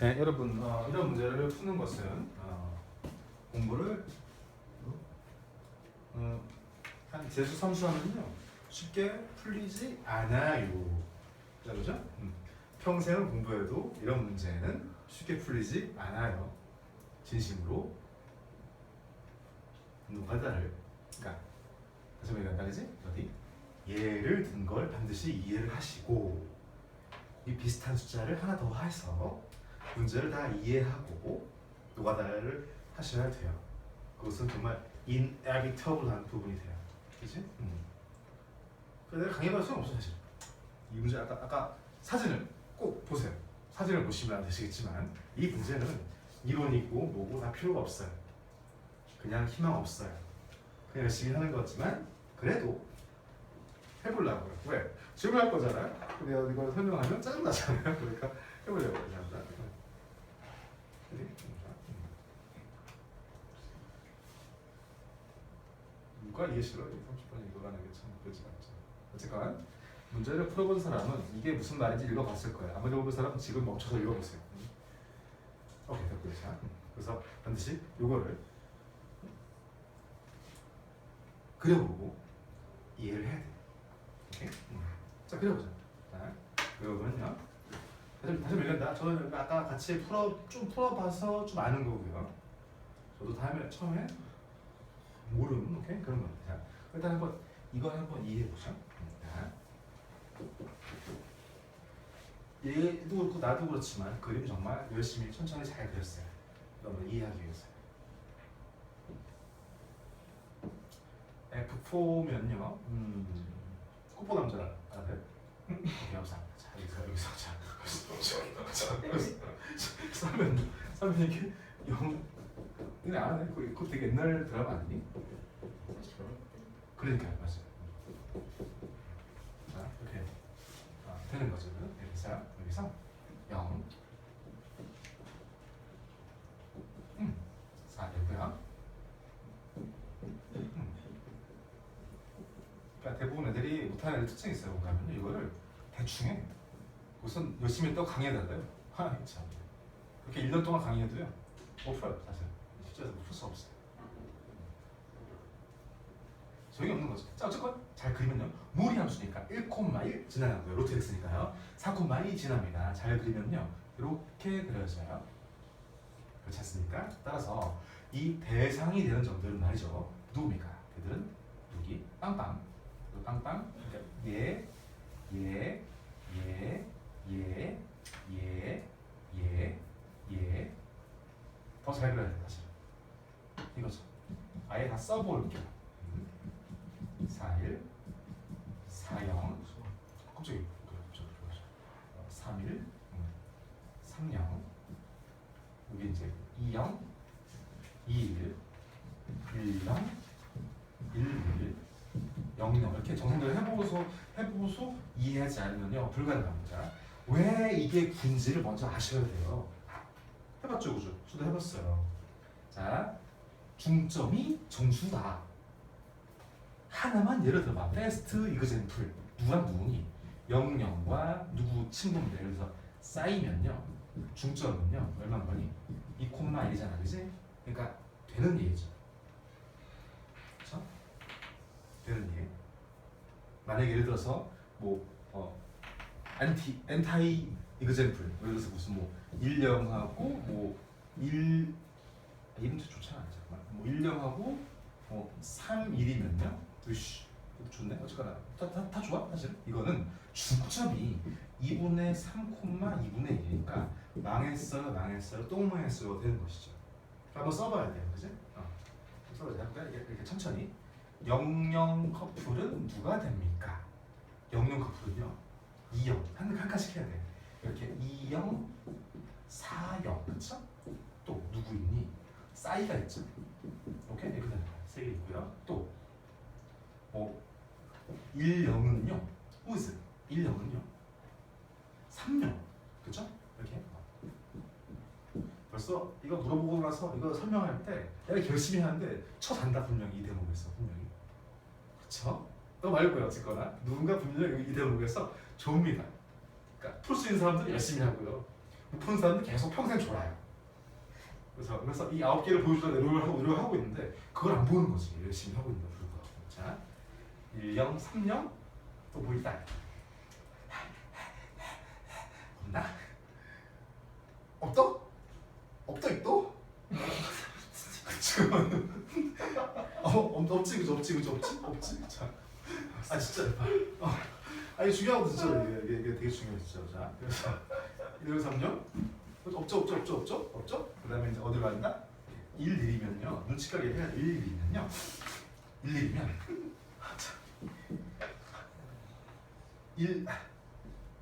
네, 여러분 어, 이런 문제를 푸는 것은 어, 공부를 어, 한 재수 삼수하면요 쉽게 풀리지 않아요. 자, 그죠? 음. 평생을 공부해도 이런 문제는 쉽게 풀리지 않아요. 진심으로 누가 다를 그러니까 다시 한번 그지? 어디? 예를 든 걸 반드시 이해를 하시고 이 비슷한 숫자를 하나 더 해서 문제를 다 이해하고 노가다를 하셔야 돼요. 그것은 정말 inevitable한 부분이 돼요. 그렇지? 음. 그래서 내가 강의할 수는 없어 사실. 이 문제 아까 아까 사진을 꼭 보세요. 사진을 보시면 안 되시겠지만 이 문제는 이론이고 뭐고 다 필요가 없어요. 그냥 희망 없어요. 그냥 열심히 하는 거지만 그래도 해보려고요. 왜? 질문할 거잖아요. 내가 이걸 설명하면 짜증나잖아요. 그러니까 해보려고 합니다. 누가 싫어? 30분 이거라는 게 참 그렇지 않죠. 어쨌건 문제를 풀어본 사람은 이게 무슨 말인지 읽어봤을 거예요. 아무리 읽어본 사람은 지금 멈춰서 읽어보세요. 음. 오케이 됐고요. 자, 음. 그래서 반드시 이거를 그려보고 이해를 해야 돼요. 오케이? 음. 자 그려보자. 다시 다시 읽는다. 저는 아까 같이 풀어 좀 풀어봐서 좀 아는 거고요. 저도 다음에 처음에 모르는 오케이 그런 겁니다. 자, 일단 한번 이거 한번 이해해 보죠. 자, 얘도 그렇고 나도 그렇지만 그림 정말 열심히 천천히 잘 그렸어요. 여러분 이해하기 위해서. F4면요. 음, 꽃보 남자 알아요? 사면 사면 이게 영 그냥 안 해. 그거 그거 되게 옛날 드라마 아니니? 그러니까 맞아요. 자 이렇게 아, 되는 거죠. 여기서 여기서 영. 음, 사 되고요. 음. 그러니까 대부분 애들이 못하는 애들 특징이 있어요. 뭔가 하면 이거를 대충 해. 우선 열심히 했다고 강의해달래요. 하, 참. 그렇게 1년 동안 강의해도요. 못 풀어요, 사실. 실제로 풀수 없어요. 소용이 없는 거죠. 자, 어쨌건 잘 그리면요. 무리 함수니까 1,1 지나가고요. 로트 x니까요. 4,2 지납니다. 잘 그리면요. 이렇게 그려져요. 그렇지 않습니까? 따라서 이 대상이 되는 점들은 말이죠. 누굽니까? 그들은 누기? 빵빵. 빵빵. 그러니까 얘, 얘, 얘, 얘, 얘, 얘, 얘. 더 잘 그려야 돼, 사실. 이거죠. 아예 다 써볼게요. 41, 40, 갑자기 갑자기 31, 30, 여기 이제 20, 21, 10, 11, 00 이렇게 정성대로 해보고서 해보고서 이해하지 않으면요 불가능합니다. 왜 이게 군지를 먼저 아셔야 돼요. 해봤죠, 그죠? 저도 해봤어요. 자, 중점이 정수다. 하나만 예를 들어봐. 베스트 이그젠플 누구랑 누구니? 영영과 누구 친구인데 그래서 쌓이면요 중점은요 얼마 거니? 2,1이잖아, 그지? 그러니까 되는 얘기죠. 그렇죠? 되는 얘기. 만약에 예를 들어서 뭐 어, 안티 엔타이 이그젠플 예를 들어서 무슨 뭐 일령하고 뭐일 이름 좋잖아 잠깐만 뭐 일령하고 뭐 3, 1이면요? 으씨 이거 좋네. 어쨌거나 다, 다, 다 좋아 사실 이거는 중점이 2분의 3, 2분의 1이니까 망했어요 망했어요 똥 망했어요 되는 것이죠. 한번 써봐야 돼요 그지? 어. 써보자 이렇게, 이렇게 천천히. 영영 커플은 누가 됩니까? 영영 커플은요? 2영 한, 한 칸씩 해야 돼 이렇게 2영 4영 그쵸? 또 누구 있니? 싸이가 있죠. 오케이? 이렇게 세개 있고요. 또 뭐 1영은요? 우즈. 1영은요? 3영 그쵸? 이렇게 벌써 이거 물어보고 나서 이거 설명할 때 내가 열심히 하는데 쳐단다 분명히 이 대목에서 분명히. 그쵸? 너 말고요 어쨌거나. 누군가 분명히 이 대목에서 좁니다 그러니까 풀 수 있는 사람들은 열심히 하고요. 못 푸는 사람은 계속 평생 졸아요. 그래서 그래서 이 아홉 개를 보여주려고 노력을 하고 노력을 하고 있는데 그걸 안 보는 거지. 열심히 하고 있는 불구하고 자 1령 3령 또 뭐 있다. 없나? 없다 없다 있도 지금 어 없- 없지 그죠? 없지 그죠? 없지? 없지? 자 아 진짜. 어. 아니 중요한 거 진짜 이게, 이게, 되게 중요해 진짜. 자 그래서 1령 3령 없죠 없죠 없죠 없죠? 없죠? 그 다음에 이제 어디로 간다 1, 1이면요. 눈치까지 해야 1, 1이면요. 1, 1이면. 1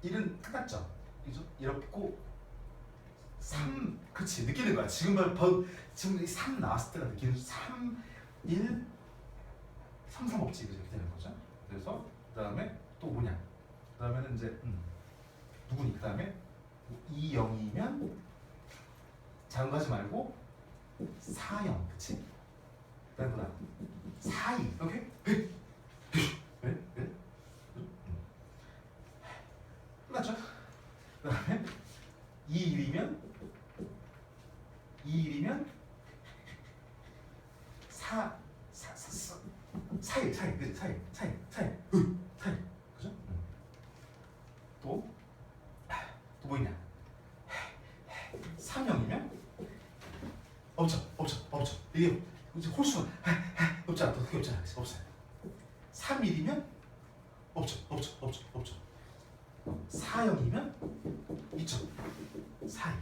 1은 끝났죠? 그죠? 이렇고 3 그렇지 느끼는 거야. 지금 봐 버- 지금 3 나왔을 때가 느끼는 3 1 3 3 없지. 그죠? 이렇게 되는 거죠? 그래서 그 다음에 또 뭐냐? 그 다음에는 이제 음, 누구니? 그 다음에 2 0이면 작은 거 하지 말고 4 0 그치? 그 다음에 뭐다? 4 2 오케이? 네? 네? 끝났죠? 그 다음에 2 1이면 2 1이면 4 4 4 4 4일 4일. 그치? 4일 4일 4일. 으 4일 그죠? 응. 또? 또 뭐 있냐? 3형이면 없죠 없죠 없죠 이게 이제 홀수가 없지 않다 그게 없잖아 그치? 없어요 3일이면 없죠 없죠 없죠 없죠 4형이면 있죠 4일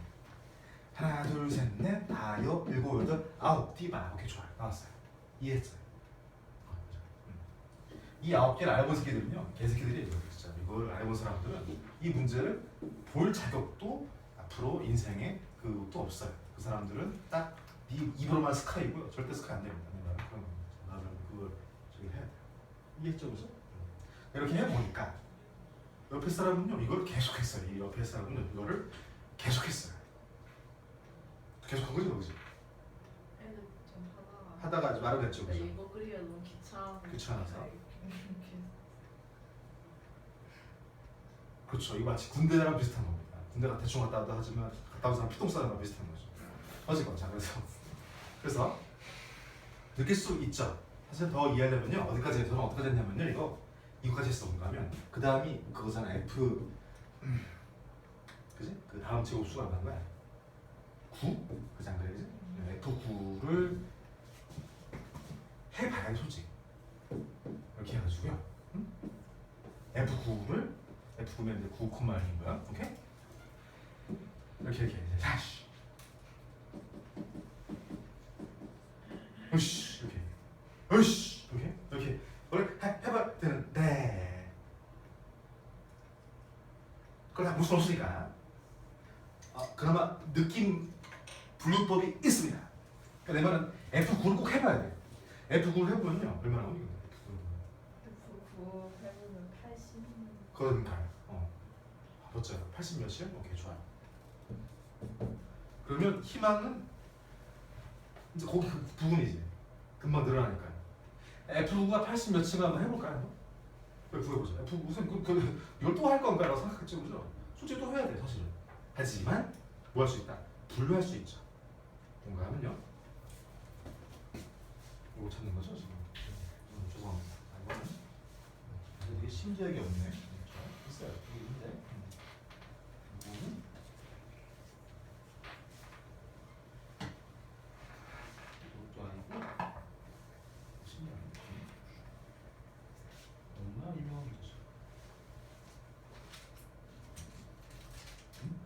하나 다여 일곱 여덟 아홉 띠바 오케이 좋아요. 나왔어요. 이해했어요? 음. 이 아홉 개를 알아본 새끼들은요 개새끼들이 진짜 이걸 알아본 사람들은 이 문제를 볼 자격도 앞으로 인생에 그것도 없어요. 그 사람들은 딱 네 입으로만 스카이고요. 절대 스카이 안 됩니다. 네, 그런 나는 그걸 저기 해야 돼요. 이해했죠 그죠? 이렇게 해보니까 옆에 사람은요 이걸 계속했어요. 이 옆에 사람은요 이거를 계속했어요 계속한 거죠 그지? 애들 좀 하다가 하다가 이제 말을 했죠 근데 그죠? 이거 그리기가 너무 귀찮아 귀찮아서. 그렇죠. 이거 마치 군대랑 비슷한 겁니다. 군대가 대충 갔다 왔다 하지만 갔다 온 사람 피똥 싸는 거랑 비슷한 거죠. 어지건 자 그래서 그래서 느낄 수 있죠. 사실 더 이해하려면요 어디까지 저는 어디까지 했냐면요 이거 이거까지 했어 뭔가 하면 그 다음이 그거잖아 F 음, 그지? 그 다음 제곱수가 얼마인 거야? 9? 그지 안 그래 그지? F9를 해봐야 솔직히 이렇게 해가지고요. 응? F9를 F9면 이제 9,1인 거야. 오케이? 이렇게 이렇게 이제 다시. 으씨 이렇게. 으씨 이렇게. 이렇게. 이걸 해, 해봐야 되는데 그걸 다 볼 수 없으니까. 아, 그나마 느낌 분류법이 있습니다 그러니까 내 말은 F9를 꼭 해봐야 돼 F9를 해보면요 얼마나 나오니? F9 F9 해보면 80 그러니까요. 어. 아, 멋져요. 80 몇이요? 오케이 좋아요. 그러면 희망은 이제 거기 그 부분이지. 금방 늘어나니까요. F9가 80 몇인가 한번 해볼까요? F9 해보자. F 무슨 그, 그 이걸 또 할 건가 라고 생각했죠, 그죠? 솔직히 또 해야 돼 사실은. 하지만 뭐 할 수 있다? 분류할 수 있죠. 하면요. 이거 찾는 거죠 지금? 음, 죄송합니다. 아, 이거는 되게 신기하게 없네. 자, 있어요. 여기 있는데. 음. 이거는 이것도 아니고 신기하네. 얼마나 유명한 거지? 음?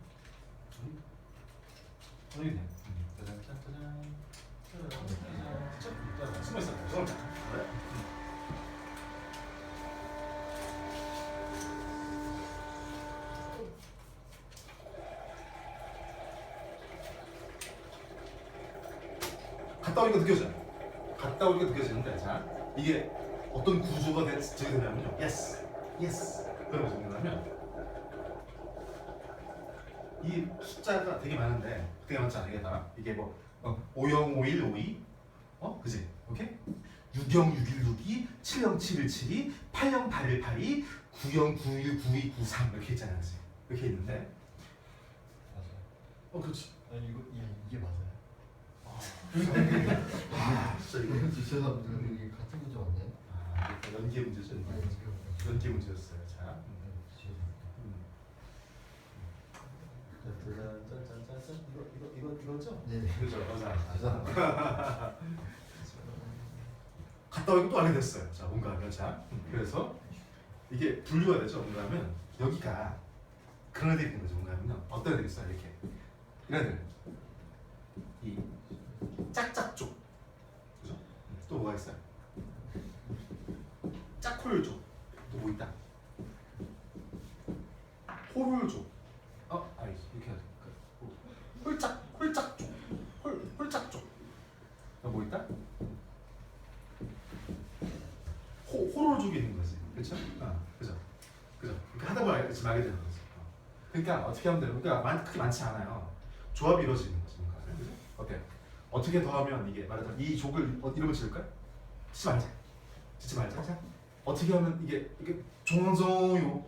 어디? 어디 있네. 음. 짜잔 짜잔 짜잔. 짜잔 짜잔. 짜잔. 숨어 있어. 죄송합니다. 네. 갔다 오니까 느껴져요. 갔다 오니까 느껴지는데 자 이게 어떤 구조가 되, 되게 되냐면요. yes, yes 그런 거죠. 뭐냐면 이 숫자가 되게 많은데 되게 이게 다 이게 뭐 어, 50, 51, 52 어? 그지? 오케이? 60, 61, 62, 70, 71, 72, 80, 81, 82, 90, 91, 92, 93 이렇게 있잖아요 그지? 이렇게 있는데 어 그렇지. 아니 이거 야 이게 맞아요? 아 진짜 이거. 죄송합니다. 이게 같은 문제 맞나요? 아, 연계 문제죠. 이거 연계 문제였어요. 자. 죄송합니다. 음. 이거 이거 이거 이거죠? 네. 그죠. 맞아. 죄송합니다. 갔다 오고 또 알게 됐어요. 자, 뭔가 하면 자. 그래서 이게 분류가 되죠. 뭔가 하면 여기가 그런 애들이 있는 거죠. 뭔가 하면 어떤 애들이 있어요. 이렇게 이런 애들 뭐가 있어요? 짝홀 쪽또 뭐 있다? 쪽 어? 아니 이렇게 해야 돼. 그, 홀짝 홀짝 쪽홀 홀짝 쪽뭐 있다? 호, 호로족이 있는 거지. 그렇죠? 아, 그죠? 그죠? 그러니까 하다 보면 알게, 지금 알게 되는 거지. 어. 그러니까 어떻게 하면 돼요? 그러니까 많, 그렇게 많지 않아요. 조합이 이루어지는 거지. 뭔가. 그죠? 어때요? 어떻게 더하면 이게 말하자면 이 족을 어, 이름을 지을까요? 짓지 말자. 짓지 말자. 자, 어떻게 하면 이게 이게 정정요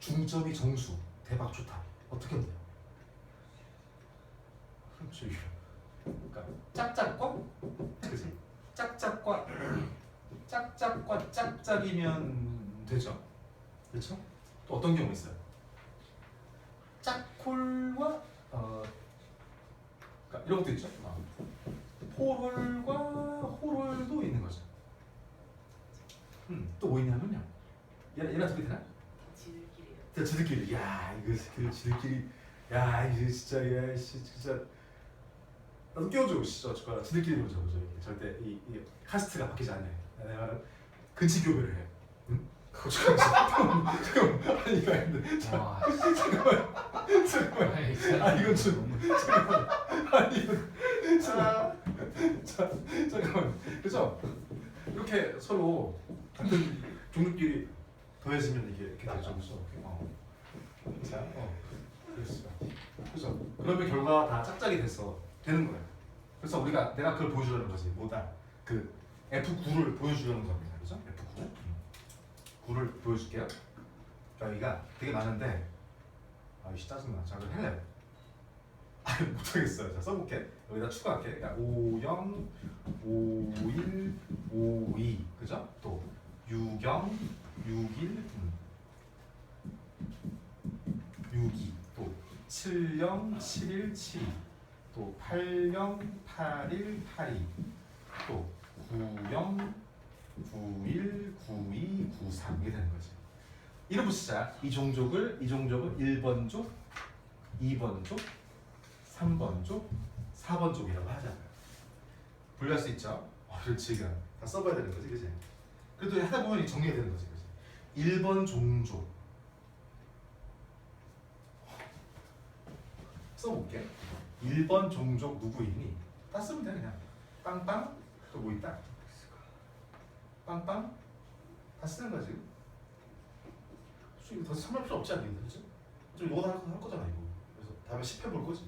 중점이 정수 대박 좋다. 어떻게 하면 돼요? 그렇죠. 그러니까 짝짝과 그지? 짝짝과 짝짝과 짝짝이면 되죠. 그렇죠? 또 어떤 경우 있어요? 짝콜과 어 그러니까 이런 것도 있죠. 어. 호롤과 호롤도 있는 거죠. 음, 또 뭐 있냐면요. 얘 얘랑 둘이 되나? 지들끼리요. 자, 지들끼리. 야, 이거 그 지들끼리. 야, 이거 진짜 야, 씨, 진짜. 나도 끼워줘, 진짜. 저거 지들끼리 보자. 이게 절대 이, 이 카스트가 바뀌지 않네. 내가 근치 교배를 해. 응? 그거 잠깐만, 잠깐만. 아니 이거 아닌데. 와. 잠깐만, 잠깐만. 아니, 아, 이건 좀- 잠깐만. 아니 자, 잠깐만. 그죠? 이렇게 서로 같은 종류끼리 더해지면 이게 이렇게 되죠? 어. 자, 어. 그렇죠. 그죠? 그러면 결과 다 짝짝이 돼서 되는 거예요. 그래서 우리가 내가 그걸 보여주려는 거지. 뭐다? 그 F9를 보여주려는 겁니다. 그죠? F9. 9를 보여줄게요. 자, 여기가 되게 많은데 아이씨 짜증나. 자, 그럼 할래. 아, 못하겠어요. 자, 써볼게. 여기다 추가할게. 그러니까 50, 51, 52. 그죠? 또 60, 61, 음. 62. 또 70, 71, 72. 또 80, 81, 82. 또 90, 91, 92, 93 이게 되는 거지. 이름 붙이자. 이 종족을 이 종족을 1번 족, 2번 족, 3번 족, 4번 족이라고 하잖아요. 분류할 수 있죠. 어, 이거 다 써봐야 되는 거지, 그지? 그래도 하다 보면 정리가 되는 거지, 그지? 1번 종족. 써볼게. 1번 종족 누구이니? 다 쓰면 돼 그냥. 빵빵 또 뭐 있다? 빵빵 다 쓰는 거지. 솔직히 더 설명 필요 없지 않겠니? 그치? 좀 이거 할, 할 거잖아 이거. 그래서 다음에 10회 볼 거지.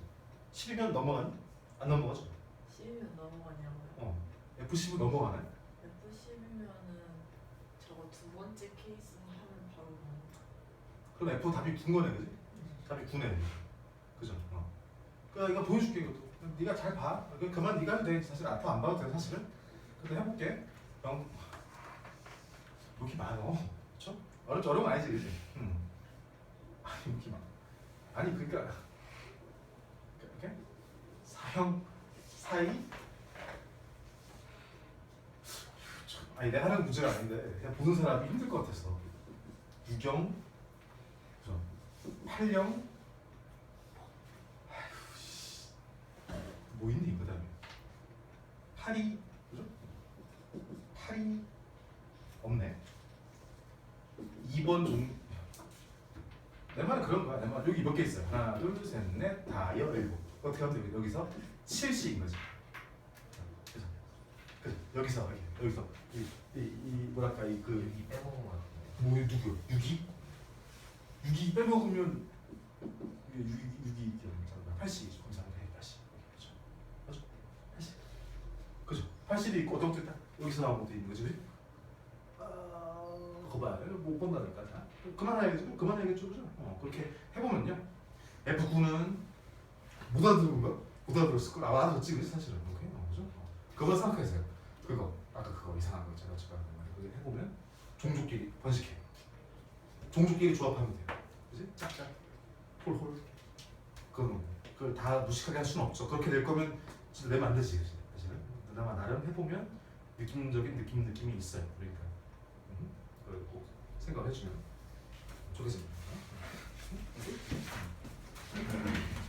10이면 넘어가니? 안 넘어가죠. 10이면 넘어가냐고요? 어. F10은 넘어가네. F10이면은 저거 두 번째 케이스 하면 바로. 그럼 F 답이 9거네, 그지? 답이 9네. 그죠? 어. 그러니까 이거 보여줄게 이것도. 네가 잘 봐. 그- 그만 네가 해도 돼. 사실 앞으로 안 봐도 돼 사실은. 근데 해볼게. 영. 이렇게 많어. 그렇죠? 어렵지 어려운 거 아니지, 그지? 응. 아니 이렇게 많. 아니 그러니까 형 사이. 참, 아니 내가 하는 문제가 아닌데 그냥 보는 사람이 힘들 것 같아서. 유경, 그죠? 팔령, 아휴 씨, 뭐 있니 그다음에 파리, 그죠? 파리 없네. 2번 종. 내 말은 그런 거야. 내 말. 여기 몇 개 있어요. 하나, 둘, 셋, 넷, 다, 여, 일곱. 어떻게 하면 돼? 여기서 7씩인 거지. 그죠? 그죠? 여기서 이렇게, 여기서 이, 이, 이 뭐랄까 이그 여기 빼먹은 것 같은데. 뭐 누구요? 6이? 6이 빼먹으면 이게 6이 6이 이렇게 되면 80이죠. 감사합니다. 80. 그렇죠. 맞죠? 80. 그죠? 80이 있고 어떤 것도 있다. 여기서 나온 것도 있는 거지. 그지? 아, 거봐. 이거 못 본다니까. 자, 그만해야겠죠. 그만해야겠죠. 그죠? 어, 그렇게 해보면요. F9는 못 알아들은 거야? 못 알아들었을 걸? 아마 알아들었지 그지 사실은 오케이? 어, 그죠? 그거만 생각해주세요 그거 아까 그거 이상한 거 있잖아 제가 말한 거 해보면 종족끼리 번식해 종족끼리 조합하면 돼요 그지? 짝짝 홀홀 그건 뭐, 그걸 다 무식하게 할 수는 없죠 그렇게 될 거면 진짜 내면 안 되지 그지? 사실은 그나마 나름 해보면 느낌적인 느낌 느낌이 있어요 그러니까 음, 그걸 꼭 생각해주면 좋겠습니다 응?